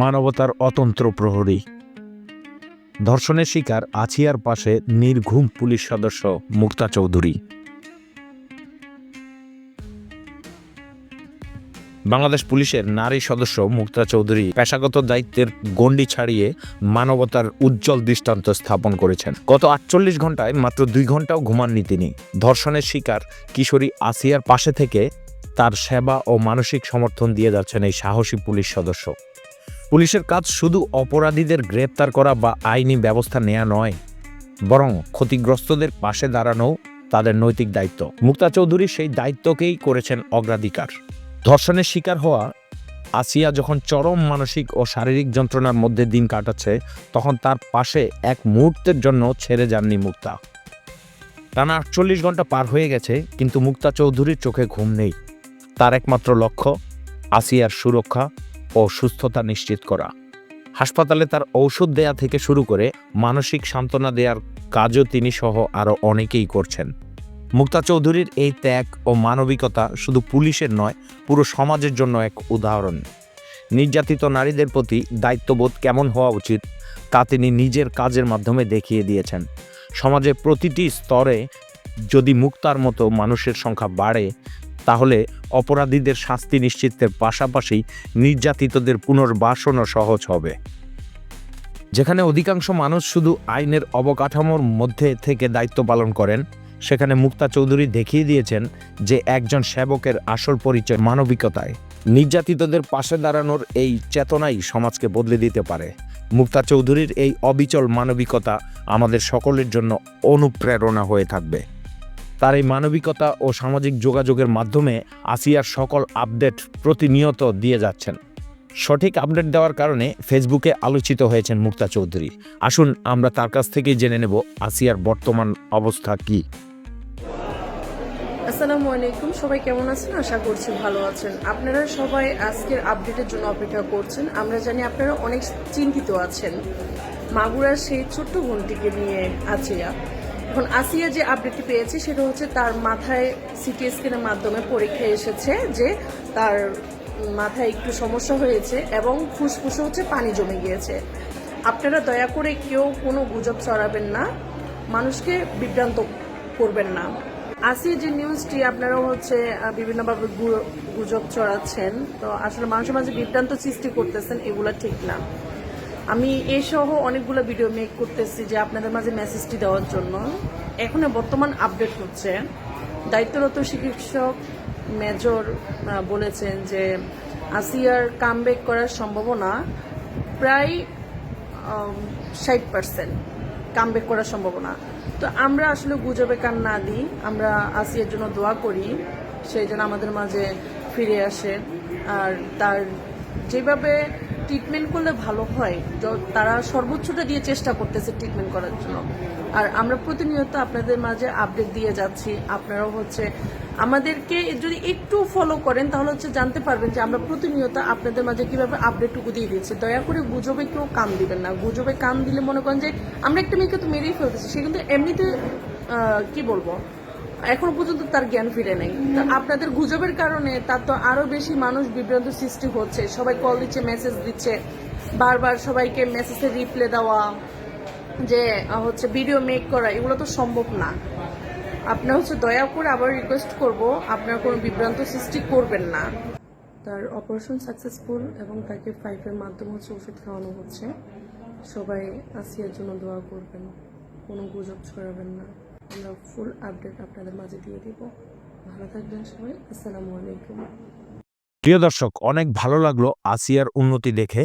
মানবতার অতন্ত্র প্রহরী। ধর্ষণের শিকার আছিয়ার পাশে নির্ঘুম পুলিশ সদস্য মুক্তা চৌধুরী। বাংলাদেশ পুলিশের নারী সদস্য মুক্তা চৌধুরী পেশাগত দায়িত্বের গণ্ডি ছাড়িয়ে মানবতার উজ্জ্বল দৃষ্টান্ত স্থাপন করেছেন। গত আটচল্লিশ ঘন্টায় মাত্র দুই ঘন্টাও ঘুমাননি তিনি। ধর্ষণের শিকার কিশোরী আসিয়ার পাশে থেকে তার সেবা ও মানসিক সমর্থন দিয়ে যাচ্ছেন এই সাহসী পুলিশ সদস্য। পুলিশের কাজ শুধু অপরাধীদের গ্রেপ্তার করা বা আইনি ব্যবস্থা নেওয়া নয়, বরং ক্ষতিগ্রস্তদের পাশে দাঁড়ানো তাদের নৈতিক দায়িত্ব। মুক্তা চৌধুরী সেই দায়িত্বকেই করেছেন অগ্রাধিকার। ধর্ষণের শিকার হওয়া, আসিয়া যখন চরম মানসিক ও শারীরিক যন্ত্রণার মধ্যে দিন কাটাচ্ছে, তখন তার পাশে এক মুহূর্তের জন্য ছেড়ে যাননি মুক্তা। টানা আটচল্লিশ ঘণ্টা পার হয়ে গেছে, কিন্তু মুক্তা চৌধুরীর চোখে ঘুম নেই। তার একমাত্র লক্ষ্য, আসিয়ার সুরক্ষা ও সুস্থতা নিশ্চিত করা। হাসপাতালে তার ঔষধ দেয়া থেকে শুরু করে মানসিক সান্ত্বনা দেওয়ার কাজও তিনি সহ আরও অনেকেই করছেন। মুক্তা চৌধুরীর এই ত্যাগ ও মানবিকতা শুধু পুলিশের নয়, পুরো সমাজের জন্য এক উদাহরণ। নির্যাতিত নারীদের প্রতি দায়িত্ববোধ কেমন হওয়া উচিত, তা তিনি নিজের কাজের মাধ্যমে দেখিয়ে দিয়েছেন। সমাজের প্রতিটি স্তরে যদি মুক্তার মতো মানুষের সংখ্যা বাড়ে তাহলে অপরাধীদের শাস্তি নিশ্চিতের পাশাপাশি নির্যাতিতদের পুনর্বাসনও সহজ হবে। যেখানে অধিকাংশ মানুষ শুধু আইনের অবকাঠামোর মধ্যে থেকে দায়িত্ব পালন করেন, সেখানে মুক্তা চৌধুরী দেখিয়ে দিয়েছেন যে একজন সেবকের আসল পরিচয় মানবিকতায়। নির্যাতিতদের পাশে দাঁড়ানোর এই চেতনাই সমাজকে বদলে দিতে পারে। মুক্তা চৌধুরীর এই অবিচল মানবিকতা আমাদের সকলের জন্য অনুপ্রেরণা হয়ে থাকবে। তার এই মানবিকতা ও সামাজিক যোগাযোগের মাধ্যমে আসিয়ার সকল আপডেট প্রতিনিয়ত দিয়ে যাচ্ছেন। সঠিক আপডেট দেওয়ার কারণে ফেসবুকে আলোচিত হয়েছেন মুক্তা চৌধুরী। আসুন, আমরা তার কাছ থেকেই জেনে নেব আসিয়ার বর্তমান অবস্থা কী। আসসালামু আলাইকুম, সবাই কেমন আছেন? আশা করছি ভালো আছেন। আপনারা সবাই আজকের আপডেটের জন্য অপেক্ষা করছেন। আমরা জানি আপনারা অনেক চিন্তিত আছেন। মাগুরার সেই ছোট্ট বোনটিকে নিয়ে আসিয়া এখন আসিয়া যে আপডেটটি পেয়েছে, সেটা হচ্ছে তার মাথায় সিটি স্ক্যানের মাধ্যমে পরীক্ষা এসেছে যে তার মাথায় একটু সমস্যা হয়েছে এবং ফুসফুসে হচ্ছে পানি জমে গিয়েছে। আপনারা দয়া করে কেউ কোনো গুজব ছড়াবেন না, মানুষকে বিভ্রান্ত করবেন না। আসি যে নিউজটি আপনারা হচ্ছে বিভিন্নভাবে গুজব ছড়াচ্ছেন। তো আসলে মানুষের মাঝে বিভ্রান্ত সৃষ্টি করতেছেন, এগুলা ঠিক না। আমি এই সহ অনেকগুলো ভিডিও মেক করতেছি যে আপনাদের মাঝে মেসেজটি দেওয়ার জন্য। এখন বর্তমান আপডেট হচ্ছে। দায়িত্বরত চিকিৎসক মেজর বলেছেন যে আসিয়ার কামব্যাক করার সম্ভাবনা প্রায় ষাট পার্সেন্ট কামব্যাক করার সম্ভাবনা। তো আমরা আসলে গুজবে কান না দিই, আমরা আসিয়ার জন্য দোয়া করি সেই জন্য আমাদের মাঝে ফিরে আসে। আর তার যেভাবে ট্রিটমেন্ট করলে ভালো হয়। তারা সর্বোচ্চটা দিয়ে চেষ্টা করতেছে ট্রিটমেন্ট করার জন্য। আর আমরা প্রতিনিয়ত আপনাদের মাঝে আপডেট দিয়ে যাচ্ছি। আপনারাও হচ্ছে, আমাদেরকে যদি একটু ফলো করেন, তাহলে হচ্ছে জানতে পারবেন যে আমরা প্রতিনিয়ত আপনাদের মাঝে কীভাবে আপডেটটুকু দিয়ে দিচ্ছি দয়া করে গুজবে কেউ কান দিবেন না। গুজবে কান দিলে মনে করেন যে, আমরা একটা মেয়েকে তো মেরেই ফেলতেছি, সে কিন্তু এমনিতে কি বলব? এখনও পর্যন্ত তার জ্ঞান ফিরে নেই। আপনাদের গুজবের কারণে তার তো আরও বেশি মানুষ বিভ্রান্ত সৃষ্টি হচ্ছে। সবাই কল দিচ্ছে মেসেজ দিচ্ছে। বারবার সবাইকে মেসেজের রিপ্লে দেওয়া, যে হচ্ছে ভিডিও মেক করা, এগুলো তো সম্ভব না। আপনার হচ্ছে দয়া করে আবার রিকোয়েস্ট করব, আপনার কোনো বিভ্রান্ত সৃষ্টি করবেন না। তার অপারেশন সাকসেসফুল এবং তাকে পাইপের মাধ্যমে হচ্ছে ওষুধ খাওয়ানো হচ্ছে। সবাই আসিয়ার জন্য দোয়া করবেন, কোনো গুজব ছড়াবেন না। আমরা ফুল আপডেট আপনাদের মাঝে দিয়ে দিব। ভালো থাকবেন সবাই, আসসালামু আলাইকুম। প্রিয় দর্শক, অনেক ভালো লাগল আসিয়ার উন্নতি দেখে।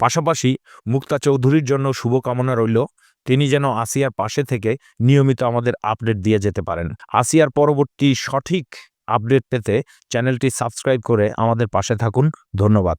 পাশাপাশি মুক্তা চৌধুরীর জন্য শুভকামনা রইল। তিনি যেন আসিয়ার পাশে থেকে নিয়মিত আমাদের আপডেট দিয়ে যেতে পারেন। আসিয়ার পরবর্তী সঠিক আপডেট পেতে চ্যানেলটি সাবস্ক্রাইব করে আমাদের পাশে থাকুন। ধন্যবাদ।